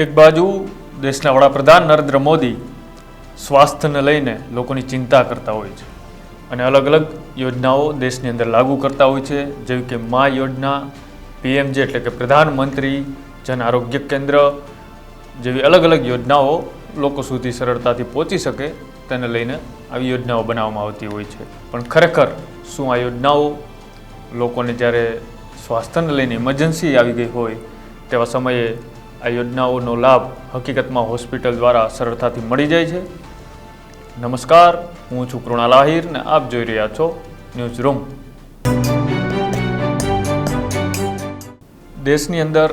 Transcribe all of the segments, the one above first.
એક બાજુ દેશના વડાપ્રધાન નરેન્દ્ર મોદી સ્વાસ્થ્યને લઈને લોકોની ચિંતા કરતા હોય છે અને અલગ અલગ યોજનાઓ દેશની અંદર લાગુ કરતા હોય છે. જેવી કે મા યોજના, પીએમજે એટલે કે પ્રધાનમંત્રી જન આરોગ્ય કેન્દ્ર જેવી અલગ અલગ યોજનાઓ લોકો સુધી સરળતાથી પહોંચી શકે તેને લઈને આવી યોજનાઓ બનાવવામાં આવતી હોય છે. પણ ખરેખર શું આ યોજનાઓ લોકોને જ્યારે સ્વાસ્થ્યને લઈને ઇમરજન્સી આવી ગઈ હોય તેવા સમયે આ યોજનાઓનો લાભ હકીકતમાં હોસ્પિટલ દ્વારા સરળતાથી મળી જાય છે. નમસ્કાર, હું છું કૃણાલ આહિર ને આપ જોઈ રહ્યા છો ન્યૂઝ રૂમ. દેશની અંદર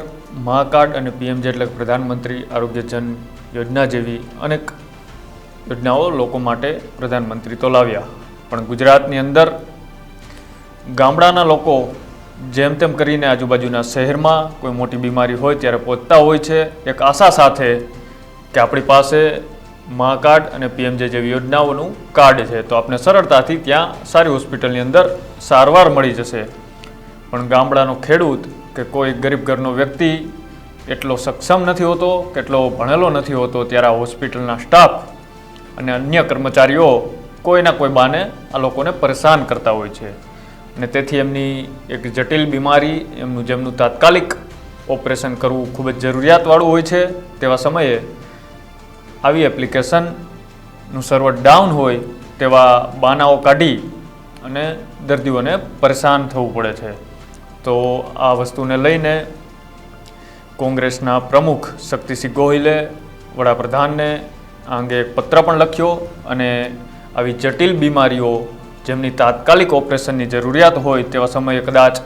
મા કાર્ડ અને પીએમ એટલે પ્રધાનમંત્રી આરોગ્ય જન યોજના જેવી અનેક યોજનાઓ લોકો માટે પ્રધાનમંત્રી તો લાવ્યા પણ ગુજરાતની અંદર ગામડાના લોકો જેમ તેમ કરીને આજુબાજુના શહેરમાં કોઈ મોટી બીમારી હોય ત્યારે પહોંચતા હોય છે, એક આશા સાથે કે આપણી પાસે મા કાર્ડ અને પીએમજે જેવી યોજનાઓનું કાર્ડ છે. તો આપણે સરળતાથી ત્યાં સારી હોસ્પિટલની અંદર સારવાર મળી જશે. પણ ગામડાનો ખેડૂત કે કોઈ ગરીબ ઘરનો વ્યક્તિ એટલો સક્ષમ નથી હોતો, કેટલો ભણેલો નથી હોતો, ત્યારે આ હોસ્પિટલના સ્ટાફ અને અન્ય કર્મચારીઓ કોઈના કોઈ બાને આ લોકોને પરેશાન કરતા હોય છે. અને તેથી એમની એક જટિલ બીમારી, એમનું જેમનું તાત્કાલિક ઓપરેશન કરવું ખૂબ જ જરૂરિયાતવાળું હોય છે, તેવા સમયે આવી એપ્લિકેશનનું સર્વર ડાઉન હોય તેવા બાનાઓ કાઢી અને દર્દીઓને પરેશાન થવું પડે છે. તો આ વસ્તુને લઈને કોંગ્રેસના પ્રમુખ શક્તિસિંહ ગોહિલે વડાપ્રધાનને આ અંગે એક પત્ર પણ લખ્યો અને આવી જટિલ બીમારીઓ જેમની તાત્કાલિક ઓપરેશનની જરૂરિયાત હોય તેવા સમયે કદાચ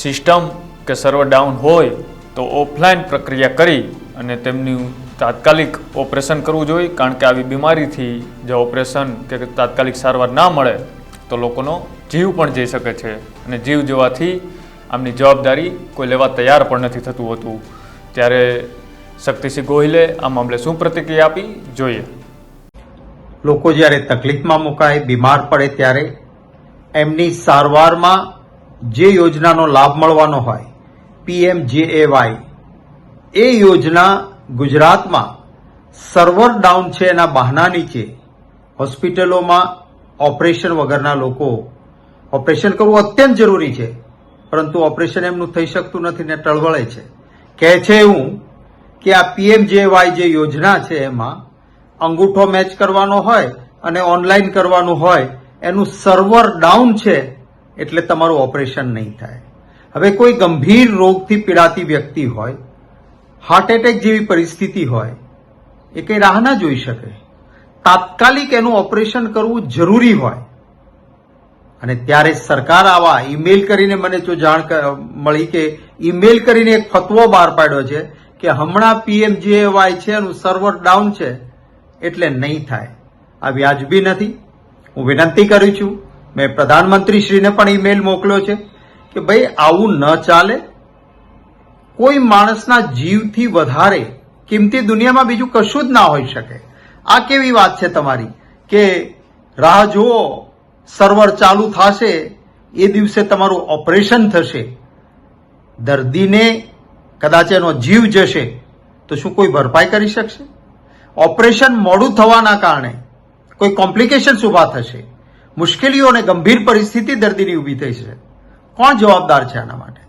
સિસ્ટમ કે સર્વર ડાઉન હોય તો ઓફલાઈન પ્રક્રિયા કરી અને તેમનું તાત્કાલિક ઓપરેશન કરવું જોઈએ. કારણ કે આવી બીમારીથી જે ઓપરેશન કે તાત્કાલિક સારવાર ના મળે તો લોકોનો જીવ પણ જઈ શકે છે અને જીવ જવાથી આમની જવાબદારી કોઈ લેવા તૈયાર પણ નથી થતું હોતું. ત્યારે શક્તિસિંહ ગોહિલે આ મામલે શું પ્રતિક્રિયા આપી? જોઈએ. લોકો જ્યારે તકલીફમાં મુકાય, બીમાર પડે ત્યારે એમની સારવારમાં જે યોજનાનો લાભ મળવાનો હોય પીએમ વાય એ યોજના ગુજરાતમાં સર્વર ડાઉન છે એના બહાના નીચે. હોસ્પિટલોમાં ઓપરેશન વગરના લોકો, ઓપરેશન કરવું અત્યંત જરૂરી છે, પરંતુ ઓપરેશન એમનું થઈ શકતું નથી ને ટળવળે છે. કહે છે એવું કે આ પીએમજેવાય જે યોજના છે એમાં અંગૂઠો મેચ કરવાનો હોય અને ઓનલાઈન કરવાનું હોય, એનું સર્વર ડાઉન છે, એટલે તમારું ઓપરેશન નહીં થાય. હવે કોઈ ગંભીર રોગથી પીડાતી વ્યક્તિ હોય હાર્ટ એટેક જેવી પરિસ્થિતિ હોય, એ કઈ રાહ ના જોઈ શકે. તાત્કાલિક એનું ઓપરેશન કરવું જરૂરી હોય. અને ત્યારે સરકાર આવા ઈમેલ કરીને મને જો જાણ મળી કે ઈમેલ કરીને એક ફતવો બહાર પાડ્યો છે કે હમણાં પીએમજીએવાય છે, એનું સર્વર ડાઉન છે એટલે નહીં થાય. આ વ્યાજબી નથી. હું વિનંતી કરું છું, મેં પ્રધાનમંત્રીશ્રીને પણ ઈમેલ મોકલ્યો છે કે ભાઈ આવું ન ચાલે. કોઈ માણસના જીવથી વધારે કિંમતી દુનિયામાં બીજું કશું જ ના હોઈ શકે. આ કેવી વાત છે તમારી? કે રાહ જુઓ સર્વર ચાલુ થશે, એ દિવસે તમારું ઓપરેશન થશે. દર્દીને કદાચ એનો જીવ જશે, તો શું કોઈ ભરપાઈ કરી શકશે? ઓપરેશન મોડું થવાના કારણે કોઈ કોમ્પ્લિકેશન્સ ઊભા થશે. મુશ્કેલીઓ અને ગંભીર પરિસ્થિતિ દર્દીની ઊભી થઈ છે. કોણ જવાબદાર છે આના માટે?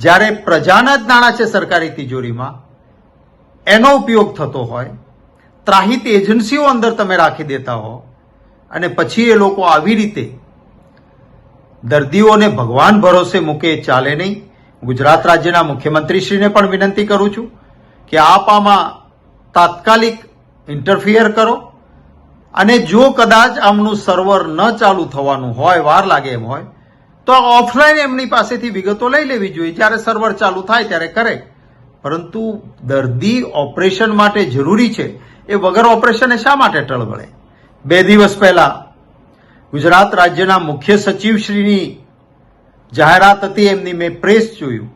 જ્યારે પ્રજાના જ નાણાં છે સરકારી તિજોરીમાં, એનો ઉપયોગ થતો હોય, ત્રાહિત એજન્સીઓ અંદર તમે રાખી દેતા હો, અને પછી એ લોકો આવી રીતે દર્દીઓને ભગવાન ભરોસે મૂકે ચાલે નહીં. ગુજરાત રાજ્યના મુખ્યમંત્રીશ્રીને પણ વિનંતી કરું છું કે આપ આમાં તાત્કાલિક ઇન્ટરફિયર કરો. અને જો કદાચ આમનું સર્વર ન ચાલુ થવાનું હોય, વાર લાગે એમ હોય, તો ઓફલાઈન એમની પાસેથી વિગતો લઈ લેવી જોઈએ. જ્યારે સર્વર ચાલુ થાય ત્યારે કરે. પરંતુ દર્દી ઓપરેશન માટે જરૂરી છે. એ વગર ઓપરેશને શા માટે ટળવળે? બે દિવસ પહેલા ગુજરાત રાજ્યના મુખ્ય સચિવશ્રીની જાહેરાત હતી, એમની મેં પ્રેસ જોયું,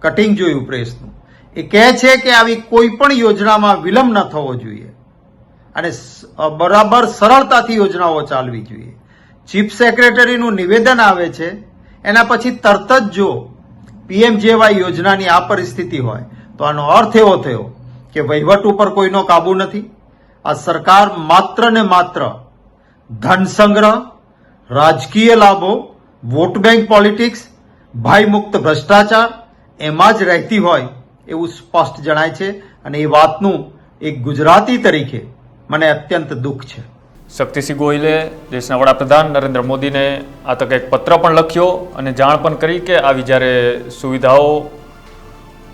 કટિંગ જોયું પ્રેસનું. એ કહે છે કે આવી કોઈ પણ યોજનામાં વિલંબ ન થવો જોઈએ. અને બરાબર સરળતાથી યોજનાઓ ચાલવી જોઈએ. ચીફ સેક્રેટરીનું નિવેદન આવે છે, એના પછી તરત જ જો પીએમજેવાય યોજનાની આ પરિસ્થિતિ હોય, તો આનો અર્થ એવો થયો કે વહીવટ ઉપર કોઈનો કાબુ નથી. આ સરકાર માત્ર ને માત્ર ધન સંગ્રહ, રાજકીય લાભો, વોટ બેંક પોલિટિક્સ મુક્ત ભ્રષ્ટાચાર, એમાં જ રહેતી હોય એવું સ્પષ્ટ જણાય છે. અને એ વાતનું એક ગુજરાતી તરીકે મને અત્યંત દુઃખ છે. શક્તિસિંહ ગોહિલે દેશના વડાપ્રધાન નરેન્દ્ર મોદીને આ તકે એક પત્ર પણ લખ્યો અને જાણ પણ કરી કે આવી જ્યારે સુવિધાઓ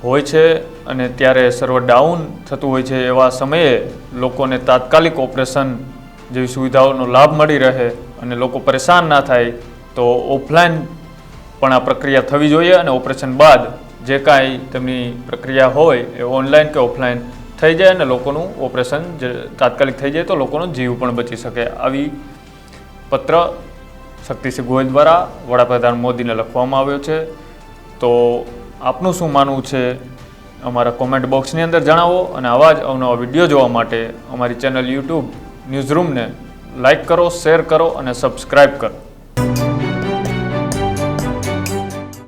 હોય છે અને ત્યારે સર્વર ડાઉન થતું હોય છે એવા સમયે લોકોને તાત્કાલિક ઓપરેશન જેવી સુવિધાઓનો લાભ મળી રહે અને લોકો પરેશાન ના થાય, તો ઓફલાઈન પણ આ પ્રક્રિયા થવી જોઈએ અને ઓપરેશન બાદ જે કાંઈ તેમની પ્રક્રિયા હોય એ ઓનલાઈન કે ઓફલાઈન થઈ જાય અને લોકોનું ઓપરેશન તાત્કાલિક થઈ જાય તો લોકોનો જીવ પણ બચી શકે. આવી પત્ર શક્તિસિંહ ગોયલ દ્વારા વડાપ્રધાન મોદીને લખવામાં આવ્યો છે. તો આપનું શું માનવું છે? અમારા કોમેન્ટ બોક્સની અંદર જણાવો અને આવા જ અવનવા વીડિયો જોવા માટે અમારી ચેનલ યુટ્યુબ ન્યૂઝરૂમને લાઈક કરો શેર કરો અને સબસ્ક્રાઈબ કરો.